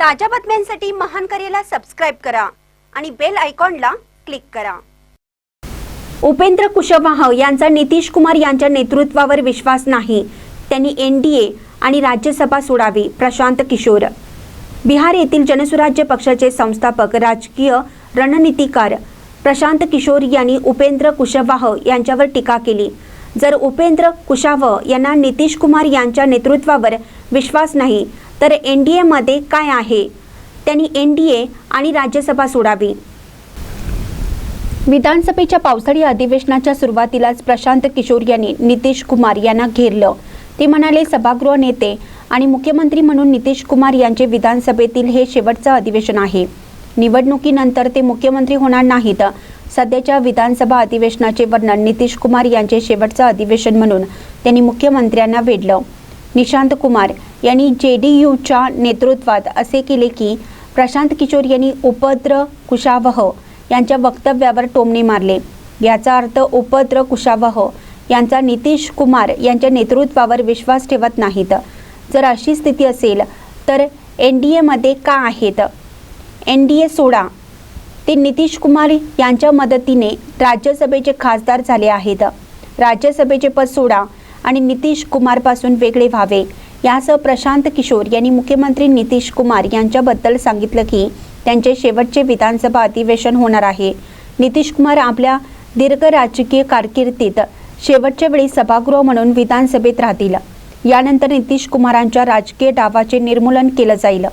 ताज्या बातम्यांसाठी महान करेला सबस्क्राईब करा आणि बेल आयकॉनला क्लिक करा. उपेंद्र कुशवाह यांचा नितीश कुमार यांच्या नेतृत्वावर विश्वास नाही. त्यांनी एनडीए आणि राज्यसभा सोडावी प्रशांत किशोर. बिहार येथील जनसुराज्य पक्षाचे संस्थापक राजकीय रणनीतिकार प्रशांत किशोर यांनी उपेंद्र कुशवाह यांच्यावर टीका केली. जर उपेंद्र कुशाव यांना नितीश कुमार यांच्या नेतृत्वावर विश्वास नाही तर एन डी एमध्ये काय आहे? त्यांनी एन डी ए आणि राज्यसभा सोडावी. विधानसभेच्या पावसाळी अधिवेशनाच्या सुरुवातीलाच प्रशांत किशोर यांनी नितीश कुमार यांना घेरलं. ते म्हणाले सभागृह नेते आणि मुख्यमंत्री म्हणून नितीश कुमार यांचे विधानसभेतील हे शेवटचं अधिवेशन आहे. निवडणुकीनंतर ते मुख्यमंत्री होणार नाहीत. सध्याच्या विधानसभा अधिवेशनाचे वर्णन नितीश कुमार यांचे शेवटचं अधिवेशन म्हणून त्यांनी मुख्यमंत्र्यांना वेढलं. निशांत कुमार यांनी जे डी यूच्या नेतृत्वात असे केले की प्रशांत किशोर यांनी उपद्र कुशावह यांच्या वक्तव्यावर टोमणे मारले. याचा अर्थ उपद्र कुशावह यांचा नितीश कुमार यांच्या नेतृत्वावर विश्वास ठेवत नाहीत. जर अशी स्थिती असेल तर एन डी एमध्ये का आहेत? एन डी ए सोडा. ते नितीश कुमार यांच्या मदतीने राज्यसभेचे खासदार झाले आहेत. राज्यसभेचे पद सोडा आणि नितीश कुमारपासून वेगळे व्हावे. यासह प्रशांत किशोर यांनी मुख्यमंत्री नितीश कुमार यांच्याबद्दल सांगितलं की त्यांचे शेवटचे विधानसभा अधिवेशन होणार आहे. नितीश कुमार आपल्या दीर्घ राजकीय कारकिर्दीत शेवटच्या वेळी सभागृह म्हणून विधानसभेत राहतील. यानंतर नितीश कुमारांच्या राजकीय डावाचे निर्मूलन केलं जाईल.